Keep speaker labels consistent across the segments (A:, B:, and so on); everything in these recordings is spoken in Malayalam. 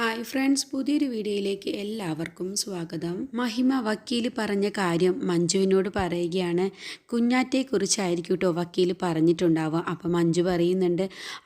A: ഹായ് ഫ്രണ്ട്സ് പുതിയൊരു വീഡിയോയിലേക്ക് എല്ലാവർക്കും സ്വാഗതം. മഹിമ വക്കീൽ പറഞ്ഞ കാര്യം മഞ്ജുവിനോട് പറയുകയാണ്. കുഞ്ഞാറ്റയെക്കുറിച്ചായിരിക്കും കേട്ടോ വക്കീൽ പറഞ്ഞിട്ടുണ്ടാവുക. അപ്പം മഞ്ജു പറയുന്നുണ്ട്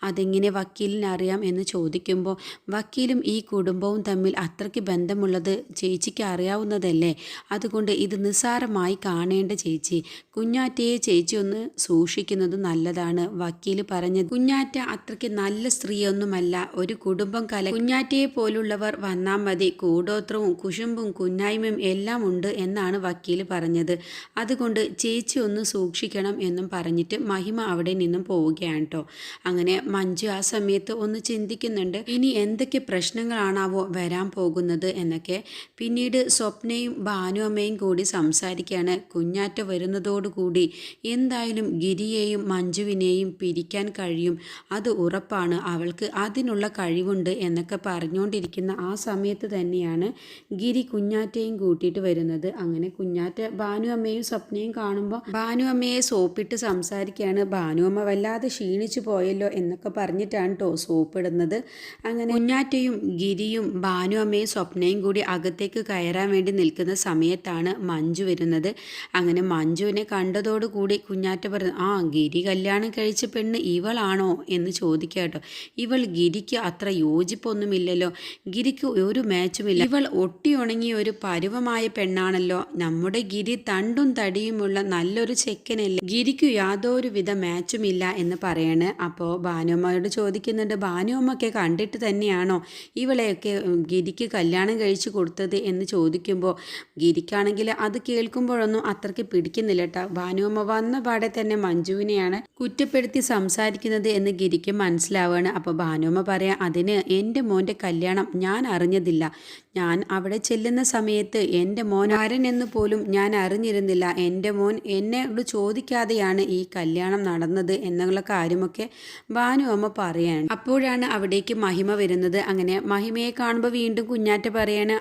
A: അതെങ്ങനെ വക്കീലിനറിയാം? എന്ന് ചോദിക്കുമ്പോൾ വക്കീലും ഈ കുടുംബവും തമ്മിൽ അത്രയ്ക്ക് ബന്ധമുള്ളത് ചേച്ചിക്ക് അറിയാവുന്നതല്ലേ? അതുകൊണ്ട് ഇത് നിസ്സാരമായി കാണേണ്ട ചേച്ചി. കുഞ്ഞാറ്റയെ ചേച്ചി ഒന്ന് സൂക്ഷിക്കുന്നത് നല്ലതാണ്. വക്കീൽ പറഞ്ഞത് കുഞ്ഞാറ്റ അത്രയ്ക്ക് നല്ല സ്ത്രീയൊന്നുമല്ല. ഒരു കുടുംബം കല കുഞ്ഞാറ്റയെ പോലുള്ളവർ വന്നാൽ മതി. കൂടോത്രവും കുശുമ്പും കുന്നായ്മയും എല്ലാം ഉണ്ട് എന്നാണ് വക്കീൽ പറഞ്ഞത്. അതുകൊണ്ട് ചേച്ചി ഒന്ന് സൂക്ഷിക്കണം എന്നും പറഞ്ഞിട്ട് മഹിമ അവിടെ നിന്നും പോവുകയാണ് കേട്ടോ അങ്ങനെ മഞ്ജു ആ സമയത്ത് ഒന്ന് ചിന്തിക്കുന്നുണ്ട്. ഇനി എന്തൊക്കെ പ്രശ്നങ്ങളാണാവോ വരാൻ പോകുന്നത് എന്നൊക്കെ. പിന്നീട് സ്വപ്നയും ഭാനുഅമ്മയും കൂടി സംസാരിക്കുകയാണ്. കുഞ്ഞാറ്റ വരുന്നതോടുകൂടി എന്തായാലും ഗിരിയെയും മഞ്ജുവിനെയും പിരിക്കാൻ കഴിയും. അത് ഉറപ്പാണ്. അവൾക്ക് അതിനുള്ള കഴിവുണ്ട് എന്നൊക്കെ പറഞ്ഞുകൊണ്ടിരിക്കുന്ന ആ സമയത്ത് തന്നെയാണ് ഗിരി കുഞ്ഞാറ്റയും കൂട്ടിയിട്ട് വരുന്നത്. അങ്ങനെ കുഞ്ഞാറ്റ ഭാനുഅമ്മയും സ്വപ്നയും കാണുമ്പോൾ ഭാനുഅമ്മയെ സോപ്പിട്ട് സംസാരിക്കുകയാണ്. ഭാനുഅമ്മ വല്ലാതെ ക്ഷീണിച്ചു പോയല്ലോ എന്നൊക്കെ പറഞ്ഞിട്ടാണ് കേട്ടോ സോപ്പിടുന്നത് അങ്ങനെ കുഞ്ഞാറ്റയും ഗിരിയും ഭാനുഅമ്മയും സ്വപ്നയും കൂടി അകത്തേക്ക് കയറാൻ വേണ്ടി നിൽക്കുന്ന സമയത്താണ് മഞ്ജു വരുന്നത്. അങ്ങനെ മഞ്ജുവിനെ കണ്ടതോടുകൂടി കുഞ്ഞാറ്റ പറഞ്ഞു ആ ഗിരി കല്യാണം കഴിച്ച പെണ്ണ് ഇവളാണോ? എന്ന് ചോദിക്കുക കേട്ടോ. ഇവൾ ഗിരിക്ക് അത്ര യോജിപ്പൊന്നുമില്ലല്ലോ. ഗിരിക്ക് ഒരു മാച്ചുമില്ല. ഇവൾ ഒട്ടി ഉണങ്ങിയ ഒരു പരുവമായ പെണ്ണാണല്ലോ. നമ്മുടെ ഗിരി തണ്ടും തടിയുമുള്ള നല്ലൊരു ചെക്കനല്ലേ. ഗിരിക്കു യാതൊരു വിധ മാച്ചുമില്ല എന്ന് പറയാണ്. അപ്പോൾ ഭാനുമ്മയോട് ചോദിക്കുന്നുണ്ട് ഭാനുമ്മക്കെ കണ്ടിട്ട് തന്നെയാണോ ഇവളെയൊക്കെ ഗിരിക്ക് കല്യാണം കഴിച്ചു കൊടുത്തത്? എന്ന് ചോദിക്കുമ്പോൾ ഗിരിക്കാണെങ്കിൽ അത് കേൾക്കുമ്പോഴൊന്നും അത്രയ്ക്ക് പിടിക്കുന്നില്ല കേട്ടോ ഭാനുമ്മ വന്ന പാടെ തന്നെ മഞ്ജുവിനെയാണ് കുറ്റപ്പെടുത്തി സംസാരിക്കുന്നത് എന്ന് ഗിരിക്ക് മനസ്സിലാവുകയാണ് അപ്പോൾ ഭാനുമ്മ പറയാം അതിന് എന്റെ മോന്റെ കല്യാണം ഞാൻ അറിഞ്ഞതില്ല. ഞാൻ അവിടെ ചെല്ലുന്ന സമയത്ത് എന്റെ മോൻ ആരനെന്ന് പോലും ഞാൻ അറിഞ്ഞിരുന്നില്ല. എന്റെ മോൻ എന്നോട് ചോദിക്കാതെയാണ് ഈ കല്യാണം നടന്നത് എന്നുള്ള കാര്യമൊക്കെ ഭാനു അമ്മ പറയാണ്. അപ്പോഴാണ് അവിടേക്ക് മഹിമ വരുന്നത്. അങ്ങനെ മഹിമയെ കാണുമ്പോൾ വീണ്ടും കുഞ്ഞാറ്റ പറയാണ്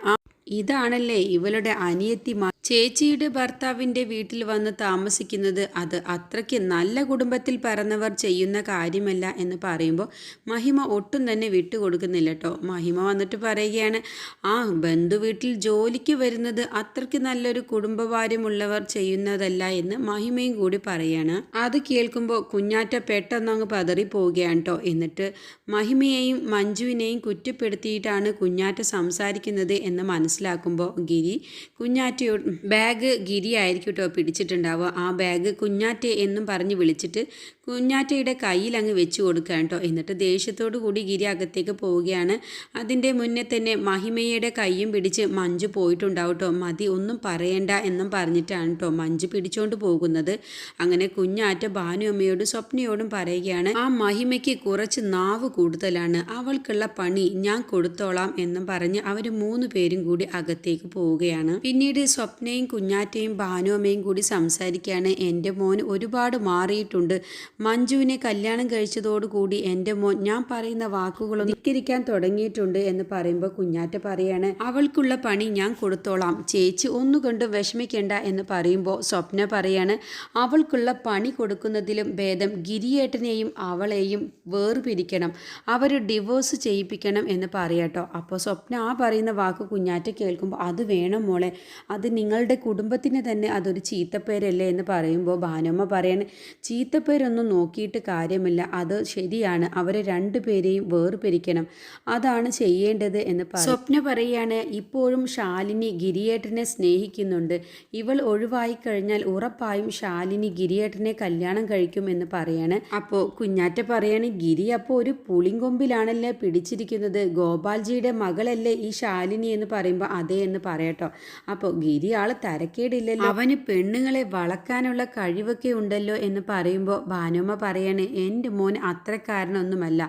A: ഇതാണല്ലേ ഇവളുടെ അനിയത്തി ചേച്ചിയുടെ ഭർത്താവിന്റെ വീട്ടിൽ വന്ന് താമസിക്കുന്നത് അത് അത്രയ്ക്ക് നല്ല കുടുംബത്തിൽ പറന്നവർ ചെയ്യുന്ന കാര്യമല്ല എന്ന് പറയുമ്പോൾ മഹിമ ഒട്ടും തന്നെ വിട്ടുകൊടുക്കുന്നില്ല കേട്ടോ. മഹിമ വന്നിട്ട് പറയുകയാണ് ആ ബന്ധു വീട്ടിൽ ജോലിക്ക് വരുന്നത് അത്രയ്ക്ക് നല്ലൊരു കുടുംബവാര്യമുള്ളവർ ചെയ്യുന്നതല്ല എന്ന് മഹിമയും കൂടി പറയാണ്. അത് കേൾക്കുമ്പോൾ കുഞ്ഞാറ്റ പെട്ടെന്നങ്ങ് പതറി പോവുകയാണ് കേട്ടോ. എന്നിട്ട് മഹിമയെയും മഞ്ജുവിനെയും കുറ്റപ്പെടുത്തിയിട്ടാണ് കുഞ്ഞാറ്റ സംസാരിക്കുന്നത് എന്ന് മനസ്സിലാക്കുമ്പോൾ ഗിരി കുഞ്ഞാറ്റയോ ബാഗ് ഗിരി ആയിരിക്കും കേട്ടോ പിടിച്ചിട്ടുണ്ടാവുക. ആ ബാഗ് കുഞ്ഞാറ്റ എന്നും പറഞ്ഞ് വിളിച്ചിട്ട് കുഞ്ഞാറ്റയുടെ കയ്യിൽ അങ്ങ് വെച്ച് കൊടുക്കുക കേട്ടോ. എന്നിട്ട് ദേഷ്യത്തോടു കൂടി ഗിരി അകത്തേക്ക് പോവുകയാണ്. അതിന്റെ മുന്നേ തന്നെ മഹിമയുടെ കൈയും പിടിച്ച് മഞ്ജു പോയിട്ടുണ്ടാവും കേട്ടോ. മതി ഒന്നും പറയണ്ട എന്നും പറഞ്ഞിട്ടാണ് കേട്ടോ മഞ്ജു പിടിച്ചുകൊണ്ട് പോകുന്നത്. അങ്ങനെ കുഞ്ഞാറ്റ ഭാനു അമ്മയോടും സ്വപ്നയോടും പറയുകയാണ് ആ മഹിമയ്ക്ക് കുറച്ച് നാവ് കൂടുതലാണ്. അവൾക്കുള്ള പണി ഞാൻ കൊടുത്തോളാം എന്നും പറഞ്ഞ് അവർ മൂന്ന് പേരും കൂടി അകത്തേക്ക് പോവുകയാണ്. പിന്നീട് സ്വപ്നയും കുഞ്ഞാറ്റയും ഭാനുഅമ്മയും കൂടി സംസാരിക്കുകയാണ്. എന്റെ മോൻ ഒരുപാട് മാറിയിട്ടുണ്ട്. മഞ്ജുവിനെ കല്യാണം കഴിച്ചതോടുകൂടി എന്റെ മോൻ ഞാൻ പറയുന്ന വാക്കുകളൊന്നും ധിക്കരിക്കാൻ തുടങ്ങിയിട്ടുണ്ട് എന്ന് പറയുമ്പോൾ കുഞ്ഞാറ്റ പറയാണ് അവൾക്കുള്ള പണി ഞാൻ കൊടുത്തോളാം. ചേച്ചി ഒന്നുകൊണ്ടും വിഷമിക്കേണ്ട എന്ന് പറയുമ്പോൾ സ്വപ്ന പറയാണ് അവൾക്കുള്ള പണി കൊടുക്കുന്നതിലും ഭേദം ഗിരിയേട്ടനെയും അവളെയും വേർപിരിക്കണം. അവർ ഡിവോഴ്സ് ചെയ്യിപ്പിക്കണം എന്ന് പറയാട്ടോ. അപ്പോൾ സ്വപ്ന ആ പറയുന്ന വാക്ക് കുഞ്ഞാറ്റ കേൾക്കുമ്പോൾ അത് വേണം മോളെ. അത് നിങ്ങളുടെ കുടുംബത്തിന് തന്നെ അതൊരു ചീത്തപ്പേരല്ലേ? എന്ന് പറയുമ്പോൾ ഭാനുമ്മ പറയാണ് ചീത്തപ്പേരൊന്നും നോക്കിയിട്ട് കാര്യമില്ല. അത് ശരിയാണ്. അവരെ രണ്ടുപേരെയും വേർപിരിക്കണം. അതാണ് ചെയ്യേണ്ടത് എന്ന് സ്വപ്ന പറയാണ് ഇപ്പോഴും ശാലിനി ഗിരിയേട്ടനെ സ്നേഹിക്കുന്നുണ്ട്. ഇവൾ ഒഴിവായി കഴിഞ്ഞാൽ ഉറപ്പായും ശാലിനി ഗിരിയേട്ടനെ കല്യാണം കഴിക്കും എന്ന് പറയാണ്. അപ്പോൾ കുഞ്ഞാറ്റ പറയാണ് ഗിരി അപ്പോൾ ഒരു പുളിങ്കൊമ്പിലാണല്ലേ പിടിച്ചിരിക്കുന്നത്? ഗോപാൽജിയുടെ മകളല്ലേ ഈ ശാലിനി എന്ന് പറയുമ്പോൾ അതേ എന്ന് പറയട്ടോ. അപ്പോൾ ഗിരി ആൾ തരക്കേടില്ലല്ലോ. അവന് പെണ്ണുങ്ങളെ വളക്കാനുള്ള കഴിവൊക്കെ ഉണ്ടല്ലോ എന്ന് പറയുമ്പോൾ ഭാനുമ്മ പറയണേ എന്റെ മോൻ അത്രക്കാരനൊന്നുമല്ല.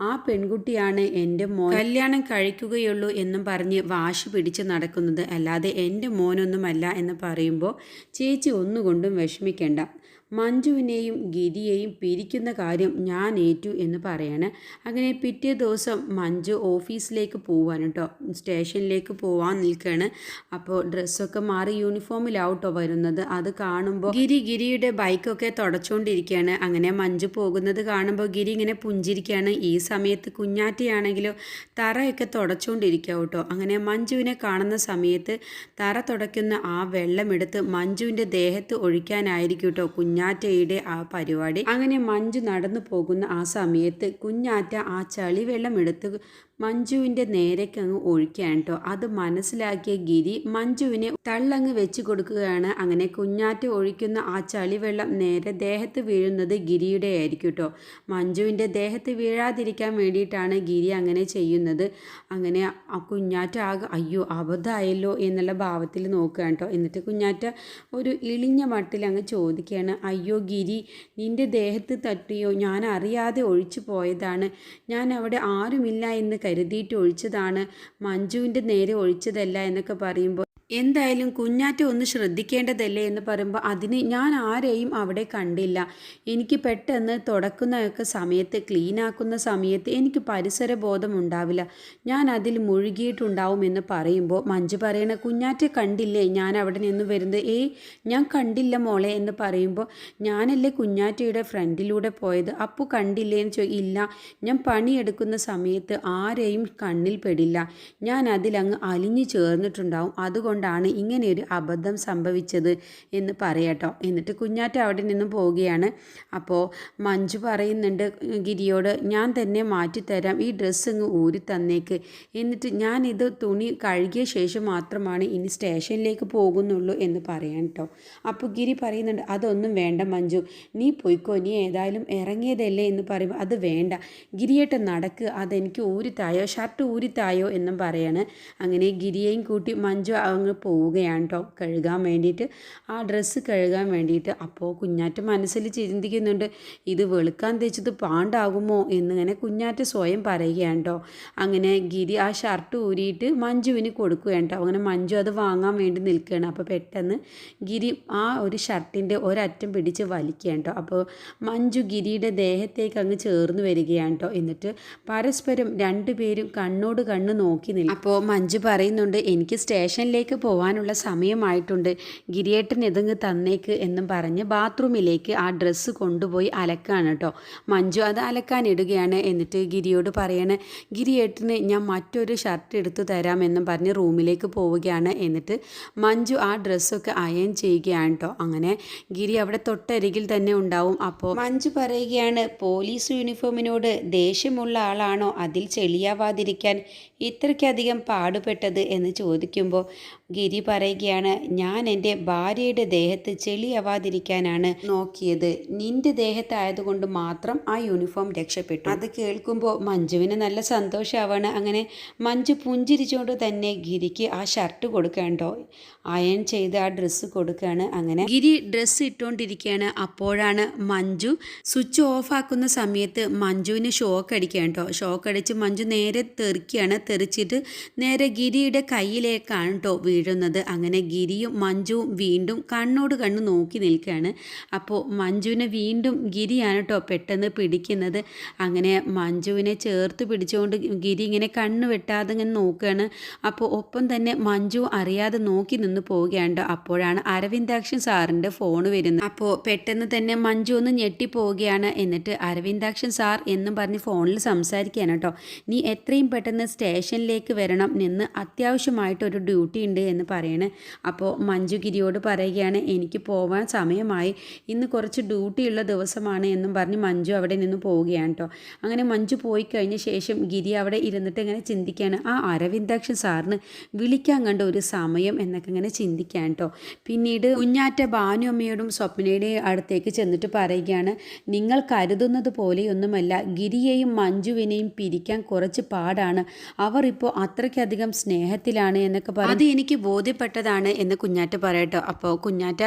A: ആ പെൺകുട്ടിയാണ് എന്റെ മോൻ. കല്യാണം കഴിക്കുകയുള്ളൂ എന്നും പറഞ്ഞ് വാശി പിടിച്ച് നടക്കുന്നത്. അല്ലാതെ എന്റെ മോനൊന്നുമല്ല എന്ന് പറയുമ്പോൾ ചേച്ചി ഒന്നുകൊണ്ടും വിഷമിക്കേണ്ട. മഞ്ജുവിനെയും ഗിരിയെയും പിരിക്കുന്ന കാര്യം ഞാൻ ഏറ്റു എന്ന് പറയാണ്. അങ്ങനെ പിറ്റേ ദിവസം മഞ്ജു ഓഫീസിലേക്ക് പോവാൻ കേട്ടോ സ്റ്റേഷനിലേക്ക് പോവാൻ നിൽക്കുകയാണ് അപ്പോൾ ഡ്രസ്സൊക്കെ മാറി യൂണിഫോമിലാവട്ടോ വരുന്നത്. അത് കാണുമ്പോൾ ഗിരി ഗിരിയുടെ ബൈക്കൊക്കെ തുടച്ചുകൊണ്ടിരിക്കുകയാണ് അങ്ങനെ മഞ്ജു പോകുന്നത് കാണുമ്പോൾ ഗിരി ഇങ്ങനെ പുഞ്ചിരിക്കുകയാണ് ഈ സമയത്ത് കുഞ്ഞാറ്റയാണെങ്കിലോ തറയൊക്കെ തുടച്ചുകൊണ്ടിരിക്കുക കേട്ടോ അങ്ങനെ മഞ്ജുവിനെ കാണുന്ന സമയത്ത് തറ തുടയ്ക്കുന്ന ആ വെള്ളമെടുത്ത് മഞ്ജുവിന്റെ ദേഹത്ത് ഒഴിക്കാനായിരിക്കും കേട്ടോ കുഞ്ഞാറ്റയുടെ ആ പരിപാടി. അങ്ങനെ മഞ്ജു നടന്നു പോകുന്ന ആ സമയത്ത് കുഞ്ഞാറ്റ ആ ചളി വെള്ളം എടുത്ത് മഞ്ജുവിന്റെ നേരേക്ക് അങ്ങ് ഒഴിക്കുകയാണ് കേട്ടോ. അത് മനസ്സിലാക്കിയ ഗിരി മഞ്ജുവിനെ തള്ളങ്ങ് വെച്ച് കൊടുക്കുകയാണ്. അങ്ങനെ കുഞ്ഞാറ്റ് ഒഴിക്കുന്ന ആ ചളിവെള്ളം നേരെ ദേഹത്ത് വീഴുന്നത് ഗിരിയുടെ ആയിരിക്കും കേട്ടോ. മഞ്ജുവിന്റെ ദേഹത്ത് വീഴാതിരിക്കാൻ വേണ്ടിയിട്ടാണ് ഗിരി അങ്ങനെ ചെയ്യുന്നത്. അങ്ങനെ ആ കുഞ്ഞാറ്റ ആകെ അയ്യോ അബദ്ധമായല്ലോ എന്നുള്ള ഭാവത്തിൽ നോക്കുകയാണ് കേട്ടോ. എന്നിട്ട് കുഞ്ഞാറ്റ ഒരു ഇളിഞ്ഞ മട്ടിൽ അങ്ങ് ചോദിക്കുകയാണ് അയ്യോ ഗിരി നിന്റെ ദേഹത്ത് തട്ടിയോ? ഞാൻ അറിയാതെ ഒഴിച്ചു പോയതാണ്. ഞാൻ അവിടെ ആരുമില്ല എന്ന് കരുതിയിട്ട് ഒഴിച്ചതാണ്. മഞ്ജുവിന്റെ നേരെ ഒഴിച്ചതല്ല എന്നൊക്കെ പറയുമ്പോൾ എന്തായാലും കുഞ്ഞാറ്റ ഒന്ന് ശ്രദ്ധിക്കേണ്ടതല്ലേ എന്ന് പറയുമ്പോൾ അതിന് ഞാൻ ആരെയും അവിടെ കണ്ടില്ല. എനിക്ക് പെട്ടെന്ന് തുടക്കുന്നതൊക്കെ സമയത്ത് ക്ലീനാക്കുന്ന സമയത്ത് എനിക്ക് പരിസര ബോധം ഉണ്ടാവില്ല. ഞാൻ അതിൽ മുഴുകിയിട്ടുണ്ടാവും എന്ന് പറയുമ്പോൾ മഞ്ജു പറയണ കുഞ്ഞാറ്റ കണ്ടില്ലേ? ഞാൻ അവിടെ നിന്ന് വരുന്നത്. ഏയ് ഞാൻ കണ്ടില്ല മോളെ എന്ന് പറയുമ്പോൾ ഞാനല്ലേ കുഞ്ഞാറ്റയുടെ ഫ്രണ്ടിലൂടെ പോയത്? അപ്പോൾ കണ്ടില്ലേ എന്ന് ചോ ഇല്ല ഞാൻ പണിയെടുക്കുന്ന സമയത്ത് ആരെയും കണ്ണിൽ പെടില്ല. ഞാൻ അതിലങ്ങ് അലിഞ്ഞു ചേർന്നിട്ടുണ്ടാവും. അതുകൊണ്ട് കൊണ്ടാണ് ഇങ്ങനെയൊരു അബദ്ധം സംഭവിച്ചത് എന്ന് പറയാട്ടോ. എന്നിട്ട് കുഞ്ഞാറ്റ അവിടെ നിന്നും പോവുകയാണ്. അപ്പോൾ മഞ്ജു പറയുന്നുണ്ട് ഗിരിയോട് ഞാൻ തന്നെ മാറ്റിത്തരാം ഈ ഡ്രസ്സ് ഇങ്ങ് ഊരി തന്നേക്ക്. എന്നിട്ട് ഞാൻ ഇത് തുണി കഴുകിയ ശേഷം മാത്രമാണ് ഇനി സ്റ്റേഷനിലേക്ക് പോകുന്നുള്ളൂ എന്ന് പറയാൻ കേട്ടോ അപ്പോൾ ഗിരി പറയുന്നുണ്ട് അതൊന്നും വേണ്ട മഞ്ജു. നീ പോയിക്കോ നീ ഏതായാലും ഇറങ്ങിയതല്ലേ എന്ന് പറയുമ്പോൾ അത് വേണ്ട. ഗിരിയേട്ട് നടക്ക് അതെനിക്ക് ഊരിത്തായോ ഷർട്ട് ഊരിത്തായോ എന്നും പറയാണ്. അങ്ങനെ ഗിരിയെയും കൂട്ടി മഞ്ജു അങ്ങ് പോവുകയാണ് കേട്ടോ കഴുകാൻ വേണ്ടിയിട്ട്. ആ ഡ്രസ്സ് കഴുകാൻ വേണ്ടിയിട്ട് അപ്പോൾ കുഞ്ഞാറ്റ മനസ്സിൽ ചിന്തിക്കുന്നുണ്ട് ഇത് വെളുക്കാൻ തേച്ചത് പാണ്ടാകുമോ? എന്നിങ്ങനെ കുഞ്ഞാറ്റ സ്വയം പറയുകയാണ് കേട്ടോ അങ്ങനെ ഗിരി ആ ഷർട്ട് ഊരിയിട്ട് മഞ്ജുവിന് കൊടുക്കുകയാണ് കേട്ടോ അങ്ങനെ മഞ്ജു അത് വാങ്ങാൻ വേണ്ടി നിൽക്കുകയാണ്. അപ്പോൾ പെട്ടെന്ന് ഗിരി ആ ഒരു ഷർട്ടിന്റെ ഒരറ്റം പിടിച്ച് വലിക്കുകയാണ് കേട്ടോ അപ്പോൾ മഞ്ജു ഗിരിയുടെ ദേഹത്തേക്ക് അങ്ങ് ചേർന്ന് വരികയാണ് കേട്ടോ എന്നിട്ട് പരസ്പരം രണ്ടുപേരും കണ്ണോട് കണ്ണ് നോക്കി നിൽക്കും അപ്പോൾ മഞ്ജു പറയുന്നുണ്ട് എനിക്ക് സ്റ്റേഷനിലേക്ക് പോകാനുള്ള സമയമായിട്ടുണ്ട്. ഗിരിയേട്ടൻ ഇതങ്ങ് തന്നേക്ക് എന്നും പറഞ്ഞ് ബാത്റൂമിലേക്ക് ആ ഡ്രസ്സ് കൊണ്ടുപോയി അലക്കാണ് കേട്ടോ. മഞ്ജു അത് അലക്കാനിടുകയാണ് എന്നിട്ട് ഗിരിയോട് പറയണേ ഗിരിയേട്ടന് ഞാൻ മറ്റൊരു ഷർട്ട് എടുത്തു തരാമെന്നും പറഞ്ഞ് റൂമിലേക്ക് പോവുകയാണ്. എന്നിട്ട് മഞ്ജു ആ ഡ്രസ്സൊക്കെ അയൺ ചെയ്യുകയാണ് കേട്ടോ. അങ്ങനെ ഗിരി അവിടെ തൊട്ടരികിൽ തന്നെ ഉണ്ടാവും. അപ്പോൾ മഞ്ജു പറയുകയാണ് പോലീസ് യൂണിഫോമിനോട് ദേഷ്യമുള്ള ആളാണോ? അതിൽ ചെളിയാവാതിരിക്കാൻ ഇത്രയ്ക്കധികം പാടുപെട്ടത് എന്ന് ചോദിക്കുമ്പോൾ ഗിരി പറയുകയാണ് ഞാൻ എന്റെ ഭാര്യയുടെ ദേഹത്ത് ചെളിയാവാതിരിക്കാനാണ് നോക്കിയത്. നിന്റെ ദേഹത്തായതുകൊണ്ട് മാത്രം ആ യൂണിഫോം രക്ഷപ്പെട്ടു. അത് കേൾക്കുമ്പോൾ മഞ്ജുവിന് നല്ല സന്തോഷമാവാണ് അങ്ങനെ മഞ്ജു പുഞ്ചിരിച്ചുകൊണ്ട് തന്നെ ഗിരിക്ക് ആ ഷർട്ട് കൊടുക്കണ്ടോ? അയൺ ചെയ്ത് ആ ഡ്രസ്സ് കൊടുക്കുകയാണ് അങ്ങനെ ഗിരി ഡ്രസ്സ് ഇട്ടുകൊണ്ടിരിക്കുകയാണ് അപ്പോഴാണ് മഞ്ജു സ്വിച്ച് ഓഫ് ആക്കുന്ന സമയത്ത് മഞ്ജുവിന് ഷോക്ക് അടിക്കുകയാണ് കേട്ടോ ഷോക്ക് അടിച്ച് മഞ്ജു നേരെ തെറിക്കുകയാണ് തെറിച്ചിട്ട് നേരെ ഗിരിയുടെ കയ്യിലേക്കാണ് കേട്ടോ വീഴുന്നത്. അങ്ങനെ ഗിരിയും മഞ്ജുവും വീണ്ടും കണ്ണോട് കണ്ണു നോക്കി നിൽക്കുകയാണ്. അപ്പോൾ മഞ്ജുവിനെ വീണ്ടും ഗിരിയാണ് കേട്ടോ പെട്ടെന്ന് പിടിക്കുന്നത്. അങ്ങനെ മഞ്ജുവിനെ ചേർത്ത് പിടിച്ചുകൊണ്ട് ഗിരി ഇങ്ങനെ കണ്ണ് വെട്ടാതെ ഇങ്ങനെ നോക്കുകയാണ്. അപ്പോൾ ഒപ്പം തന്നെ മഞ്ജു അറിയാതെ നോക്കി നിന്ന് പോവുകയാണ് അപ്പോഴാണ് അരവിന്ദാക്ഷൻ സാറിന്റെ ഫോൺ വരുന്നത്. അപ്പോൾ പെട്ടെന്ന് തന്നെ മഞ്ജു ഒന്ന് ഞെട്ടിപ്പോവുകയാണ്. എന്നിട്ട് അരവിന്ദാക്ഷൻ സാർ എന്നും പറഞ്ഞ് ഫോണിൽ സംസാരിക്കുകയാണ് കേട്ടോ നീ എത്രയും പെട്ടെന്ന് സ്റ്റേഷനിലേക്ക് വരണം നിന്ന് അത്യാവശ്യമായിട്ടൊരു ഡ്യൂട്ടി ഉണ്ട് എന്ന് പറയണേ. അപ്പോൾ മഞ്ജുഗിരിയോട് പറയുകയാണ് എനിക്ക് പോവാൻ സമയമായി. ഇന്ന് കുറച്ച് ഡ്യൂട്ടിയുള്ള ദിവസമാണ് എന്നും പറഞ്ഞ് മഞ്ജു അവിടെ നിന്ന് പോവുകയാണ് കേട്ടോ അങ്ങനെ മഞ്ജു പോയി കഴിഞ്ഞ ശേഷം ഗിരി അവിടെ ഇരുന്നിട്ട് ഇങ്ങനെ ചിന്തിക്കുകയാണ് ആ അരവിന്ദാക്ഷൻ സാറിന് വിളിക്കാൻ കണ്ട ഒരു സമയം എന്നൊക്കെ ഇങ്ങനെ ചിന്തിക്കാൻ കേട്ടോ പിന്നീട് കുഞ്ഞാറ്റ ഭാനു അമ്മയോടും സ്വപ്നയുടെയും അടുത്തേക്ക് ചെന്നിട്ട് പറയുകയാണ് നിങ്ങൾ കരുതുന്നത് പോലെയൊന്നുമല്ല. ഗിരിയെയും മഞ്ജുവിനെയും പിരിക്കാൻ കുറച്ച് പാടാണ്. അവർ അവർ ഇപ്പോൾ അത്രയ്ക്കധികം സ്നേഹത്തിലാണ് എന്നൊക്കെ പറഞ്ഞു അത് എനിക്ക് ബോധ്യപ്പെട്ടതാണ് എന്ന് കുഞ്ഞാറ്റ പറയട്ടോ. അപ്പോൾ കുഞ്ഞാറ്റ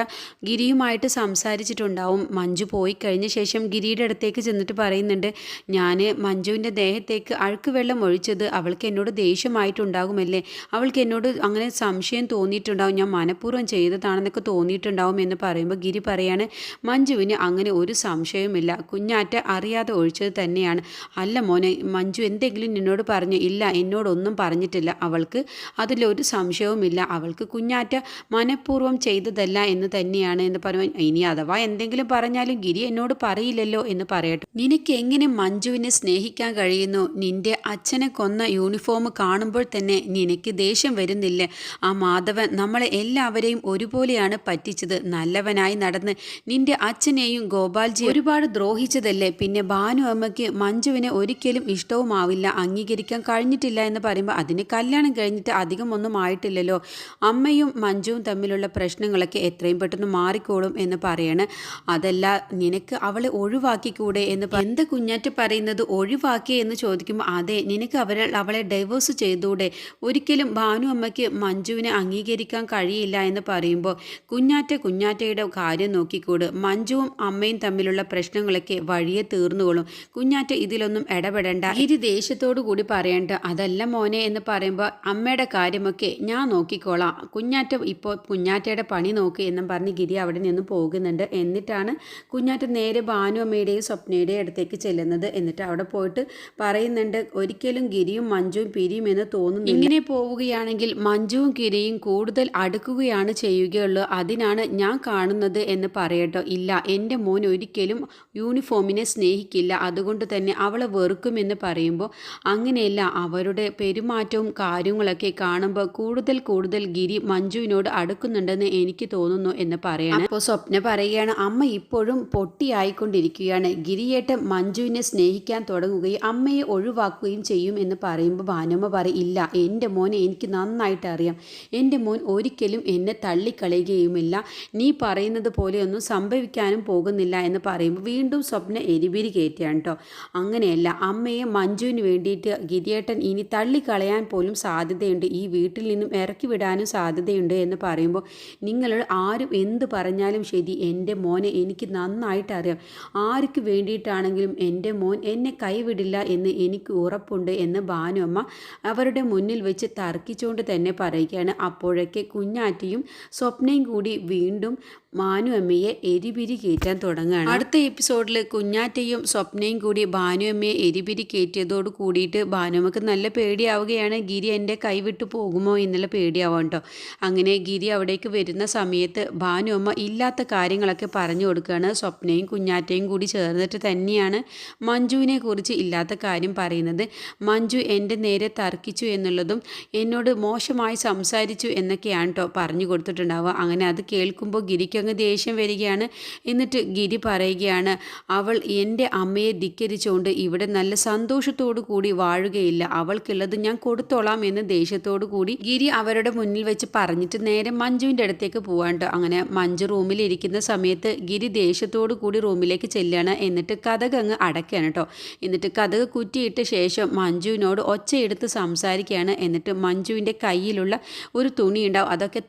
A: ഗിരിയുമായിട്ട് സംസാരിച്ചിട്ടുണ്ടാവും. മഞ്ജു പോയി കഴിഞ്ഞ ശേഷം ഗിരിയുടെ അടുത്തേക്ക് ചെന്നിട്ട് പറയുന്നുണ്ട് ഞാൻ മഞ്ജുവിന്റെ ദേഹത്തേക്ക് അഴുക്ക് വെള്ളം ഒഴിച്ചത് അവൾക്ക് എന്നോട് ദേഷ്യമായിട്ടുണ്ടാകുമല്ലേ? അവൾക്ക് എന്നോട് അങ്ങനെ സംശയം തോന്നിയിട്ടുണ്ടാവും. ഞാൻ മനഃപൂർവം ചെയ്തതാണെന്നൊക്കെ തോന്നിയിട്ടുണ്ടാവും എന്ന് പറയുമ്പോൾ ഗിരി പറയാണ് മഞ്ജുവിന് അങ്ങനെ ഒരു സംശയവുമില്ല. കുഞ്ഞാറ്റ അറിയാതെ ഒഴിച്ചത് തന്നെയാണ്. അല്ല മോനെ മഞ്ജു എന്തെങ്കിലും നിന്നോട് പറഞ്ഞു ഇല്ല എന്നോടൊന്നും പറഞ്ഞിട്ടില്ല അവൾക്ക്. അതിലൊരു സംശയവുമില്ല. അവൾക്ക് കുഞ്ഞാറ്റ മനഃപൂർവം ചെയ്തതല്ല എന്ന് തന്നെയാണ് എന്ന് പറയുമ്പോൾ ഇനി അഥവാ എന്തെങ്കിലും പറഞ്ഞാലും ഗിരി എന്നോട് പറയില്ലല്ലോ എന്ന് പറയട്ടെ. നിനക്ക് എങ്ങനെ മഞ്ജുവിനെ സ്നേഹിക്കാൻ കഴിയുന്നു? നിന്റെ അച്ഛനെ കൊന്ന യൂണിഫോം കാണുമ്പോൾ തന്നെ നിനക്ക് ദേഷ്യം വരുന്നില്ല. ആ മാധവൻ നമ്മളെ എല്ലാവരെയും ഒരുപോലെയാണ് പറ്റിച്ചത്. നല്ലവനായി നടന്ന് നിന്റെ അച്ഛനെയും ഗോപാൽജി ഒരുപാട് ദ്രോഹിച്ചതല്ലേ? പിന്നെ ഭാനു അമ്മയ്ക്ക് മഞ്ജുവിനെ ഒരിക്കലും ഇഷ്ടവുമാവില്ല. അംഗീകരിക്കാൻ കഴിഞ്ഞിട്ടില്ല. എന്ന് പറയുമ്പോൾ അതിന് കല്യാണം കഴിഞ്ഞിട്ട് അധികം ഒന്നും ആയിട്ടില്ലല്ലോ. അമ്മയും മഞ്ജുവും തമ്മിലുള്ള പ്രശ്നങ്ങളൊക്കെ എത്രയും പെട്ടെന്ന് മാറിക്കോളും എന്ന് പറയാണ്. അതല്ല നിനക്ക് അവളെ ഒഴിവാക്കിക്കൂടെ എന്ന് എന്ത് കുഞ്ഞാറ്റ് പറയുന്നത് ഒഴിവാക്കി എന്ന് ചോദിക്കുമ്പോൾ അതെ നിനക്ക് അവരെ അവളെ ഡൈവേഴ്സ് ചെയ്തൂടെ. ഒരിക്കലും ഭാനു അമ്മയ്ക്ക് മഞ്ജുവിനെ അംഗീകരിക്കാൻ കഴിയില്ല എന്ന് പറയുമ്പോൾ കുഞ്ഞാറ്റ കുഞ്ഞാറ്റയുടെ കാര്യം നോക്കിക്കൂട്. മഞ്ജുവും അമ്മയും തമ്മിലുള്ള പ്രശ്നങ്ങളൊക്കെ വഴിയെ തീർന്നുകൊള്ളും. കുഞ്ഞാറ്റ ഇതിലൊന്നും ഇടപെടേണ്ട. ഇരു ദേഷ്യത്തോടു കൂടി പറയേണ്ട. അതല്ല മോനെ എന്ന് പറയുമ്പോൾ അമ്മയുടെ കാര്യമൊക്കെ ഞാൻ നോക്കിക്കോളാം. കുഞ്ഞാറ്റ ഇപ്പോൾ കുഞ്ഞാറ്റയുടെ പണി നോക്ക് എന്നും പറഞ്ഞ് ഗിരി അവിടെ നിന്ന് പോകുന്നുണ്ട്. എന്നിട്ടാണ് കുഞ്ഞാറ്റ നേരെ ഭാനു അമ്മയുടെയും സ്വപ്നയുടെയും അടുത്തേക്ക് ചെല്ലുന്നത്. എന്നിട്ട് അവിടെ പോയിട്ട് പറയുന്നുണ്ട് ഒരിക്കലും ഗിരിയും മഞ്ജുവും പിരിയും എന്ന് തോന്നുന്നു ഇങ്ങനെ പോവുകയാണെങ്കിൽ മഞ്ജുവും ഗിരിയും കൂടുതൽ അടുക്കുകയാണ് ചെയ്യുകയുള്ളൂ. അതിനാണ് ഞാൻ കാണുന്നത് എന്ന് പറയട്ടോ. ഇല്ല എന്റെ മോൻ ഒരിക്കലും യൂണിഫോമിനെ സ്നേഹിക്കില്ല. അതുകൊണ്ട് തന്നെ അവളെ വെറുക്കുമെന്ന് പറയുമ്പോൾ അങ്ങനെയല്ല അവരുടെ പെരുമാറ്റവും കാര്യങ്ങളൊക്കെ കാണുമ്പോൾ കൂടുതൽ കൂടുതൽ ഗിരി മഞ്ജുവിനോട് അടുക്കുന്നുണ്ടെന്ന് എനിക്ക് തോന്നുന്നു എന്ന് പറയണം. അപ്പോൾ സ്വപ്ന പറയുകയാണ് അമ്മ ഇപ്പോഴും പൊട്ടിയായിക്കൊണ്ടിരിക്കുകയാണ്. ഗിരിയേട്ടൻ മഞ്ജുവിനെ സ്നേഹിക്കാൻ തുടങ്ങുകയും അമ്മയെ ഒഴിവാക്കുകയും ചെയ്യും എന്ന് പറയുമ്പോൾ ഭാനുമ്മ പറയില്ല എന്റെ മോനെ എനിക്ക് നന്നായിട്ട് അറിയാം. എന്റെ മോൻ ഒരിക്കലും എന്നെ തള്ളിക്കളയുകയുമില്ല. നീ പറയുന്നത് പോലെയൊന്നും സംഭവിക്കാനും പോകുന്നില്ല എന്ന് പറയുമ്പോൾ വീണ്ടും സ്വപ്ന എരിപിരി കയറ്റിയാണ് കേട്ടോ. അങ്ങനെയല്ല അമ്മയെ മഞ്ജുവിന് വേണ്ടിയിട്ട് ഗിരിയേട്ടൻ ഇനി തള്ളിക്കളയാൻ പോലും സാധ്യതയുണ്ട്. ഈ വീട്ടിൽ നിന്നും ഇറക്കി വിടാനും സാധ്യതയുണ്ട് എന്ന് പറയുമ്പോൾ നിങ്ങളോട് ആരും എന്ത് പറഞ്ഞാലും ശരി എന്റെ മോനെ എനിക്ക് നന്നായിട്ട് അറിയാം. ആർക്ക് വേണ്ടിയിട്ടാണെങ്കിലും എന്റെ മോൻ എന്നെ കൈവിടില്ല എന്ന് എനിക്ക് ഉറപ്പുണ്ട് എന്ന് ഭാനുഅമ്മ അവരുടെ മുന്നിൽ വെച്ച് തർക്കിച്ചുകൊണ്ട് തന്നെ പറയുകയാണ്. അപ്പോഴൊക്കെ കുഞ്ഞാറ്റിയും സ്വപ്നയും കൂടി വീണ്ടും മാനു അമ്മയെ എരിപിരി കയറ്റാൻ തുടങ്ങുകയാണ്. അടുത്ത എപ്പിസോഡിൽ കുഞ്ഞാറ്റയും സ്വപ്നയും കൂടി ഭാനു അമ്മയെ എരിപിരി കയറ്റിയതോട് കൂടിയിട്ട് ഭാനുമ്മക്ക് നല്ല പേടിയാവുകയാണ്. ഗിരി എന്റെ കൈവിട്ടു പോകുമോ എന്നുള്ള പേടിയാവാം കേട്ടോ അങ്ങനെ ഗിരി അവിടേക്ക് വരുന്ന സമയത്ത് ഭാനു അമ്മ ഇല്ലാത്ത കാര്യങ്ങളൊക്കെ പറഞ്ഞു കൊടുക്കുകയാണ്. സ്വപ്നയും കുഞ്ഞാറ്റയും കൂടി ചേർന്നിട്ട് തന്നെയാണ് മഞ്ജുവിനെ കുറിച്ച് ഇല്ലാത്ത കാര്യം പറയുന്നത്. മഞ്ജു എന്റെ നേരെ തർക്കിച്ചു എന്നുള്ളതും എന്നോട് മോശമായി സംസാരിച്ചു എന്നൊക്കെയാണ് കേട്ടോ പറഞ്ഞു കൊടുത്തിട്ടുണ്ടാവുക. അങ്ങനെ അത് കേൾക്കുമ്പോൾ ഗിരിക്ക് അങ്ങ് ദേഷ്യം വരികയാണ്. എന്നിട്ട് ഗിരി പറയുകയാണ് അവൾ എന്റെ അമ്മയെ ധിക്കരിച്ചുകൊണ്ട് ഇവിടെ നല്ല സന്തോഷത്തോടു കൂടി വാഴുകയില്ല. അവൾക്കുള്ളത് ഞാൻ കൊടുത്തോളാം എന്ന് ദേഷ്യത്തോടു കൂടി ഗിരി അവരുടെ മുന്നിൽ വെച്ച് പറഞ്ഞിട്ട് നേരെ മഞ്ജുവിന്റെ അടുത്തേക്ക് പോവാണ്ട്. അങ്ങനെ മഞ്ജു റൂമിൽ ഇരിക്കുന്ന സമയത്ത് ഗിരി ദേഷ്യത്തോടു കൂടി റൂമിലേക്ക് ചെല്ലുകയാണ്. എന്നിട്ട് കഥക് അങ്ങ് അടയ്ക്കുകയാണ് കേട്ടോ. എന്നിട്ട് കഥക് കുറ്റിയിട്ട ശേഷം മഞ്ജുവിനോട് ഒച്ചയെടുത്ത് സംസാരിക്കുകയാണ്. എന്നിട്ട് മഞ്ജുവിന്റെ കയ്യിലുള്ള ഒരു തുണി ഉണ്ടാവും അതൊക്കെ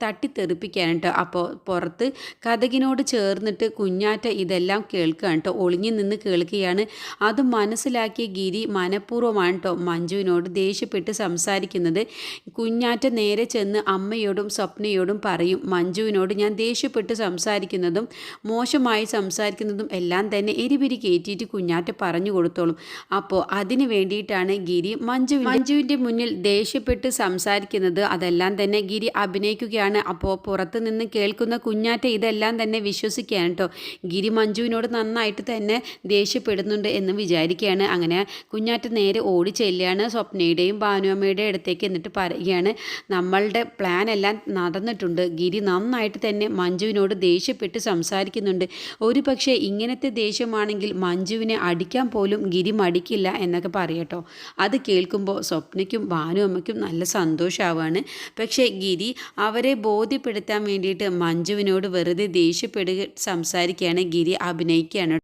A: കേട്ടോ. അപ്പോൾ പുറത്ത് കഥകിനോട് ചേർന്നിട്ട് കുഞ്ഞാറ്റ ഇതെല്ലാം കേൾക്കുകയാണ് കേട്ടോ ഒളിഞ്ഞു നിന്ന് കേൾക്കുകയാണ്. അത് മനസ്സിലാക്കിയ ഗിരി മനഃപൂർവമാണ് കേട്ടോ മഞ്ജുവിനോട് ദേഷ്യപ്പെട്ട് സംസാരിക്കുന്നത്. കുഞ്ഞാറ്റ നേരെ ചെന്ന് അമ്മയോടും സ്വപ്നയോടും പറയും. മഞ്ജുവിനോട് ഞാൻ ദേഷ്യപ്പെട്ട് സംസാരിക്കുന്നതും മോശമായി സംസാരിക്കുന്നതും എല്ലാം തന്നെ എരിപിരി കയറ്റിയിട്ട് കുഞ്ഞാറ്റ പറഞ്ഞു കൊടുത്തോളും. അപ്പോൾ അതിന് വേണ്ടിയിട്ടാണ് ഗിരി മഞ്ജു മഞ്ജുവിന്റെ മുന്നിൽ ദേഷ്യപ്പെട്ട് സംസാരിക്കുന്നത്. അതെല്ലാം തന്നെ ഗിരി അഭിനയിക്കുകയാണ്. അപ്പോൾ പുറത്ത് നിന്ന് കേൾക്കുന്ന കുഞ്ഞാറ്റ ഇതെല്ലാം തന്നെ വിശ്വസിക്കുകയാണ് കേട്ടോ. ഗിരി മഞ്ജുവിനോട് നന്നായിട്ട് തന്നെ ദേഷ്യപ്പെടുന്നുണ്ട് എന്ന് വിചാരിക്കുകയാണ്. അങ്ങനെ കുഞ്ഞാറ്റ് നേരെ ഓടി ചെല്ലുകയാണ്. സ്വപ്നയുടെയും ഭാനുവമ്മയുടെയും അടുത്തേക്ക് എന്നിട്ട് പറയുകയാണ് നമ്മളുടെ പ്ലാൻ എല്ലാം നടന്നിട്ടുണ്ട്. ഗിരി നന്നായിട്ട് തന്നെ മഞ്ജുവിനോട് ദേഷ്യപ്പെട്ട് സംസാരിക്കുന്നുണ്ട്. ഒരു പക്ഷേ ഇങ്ങനത്തെ ദേഷ്യമാണെങ്കിൽ മഞ്ജുവിനെ അടിക്കാൻ പോലും ഗിരി മടിക്കില്ല എന്നൊക്കെ പറയട്ടോ അത് കേൾക്കുമ്പോൾ സ്വപ്നയ്ക്കും ഭാനുവമ്മയ്ക്കും നല്ല സന്തോഷമാവുകയാണ് പക്ഷേ ഗിരി അവരെ ബോധ്യപ്പെടുത്താൻ വേണ്ടിയിട്ട് മഞ്ജുവിനോട് വെറുതെ ദേഷ്യപ്പെടുക സംസാരിക്കുകയാണ് ഗിരി അഭിനയിക്കുകയാണ്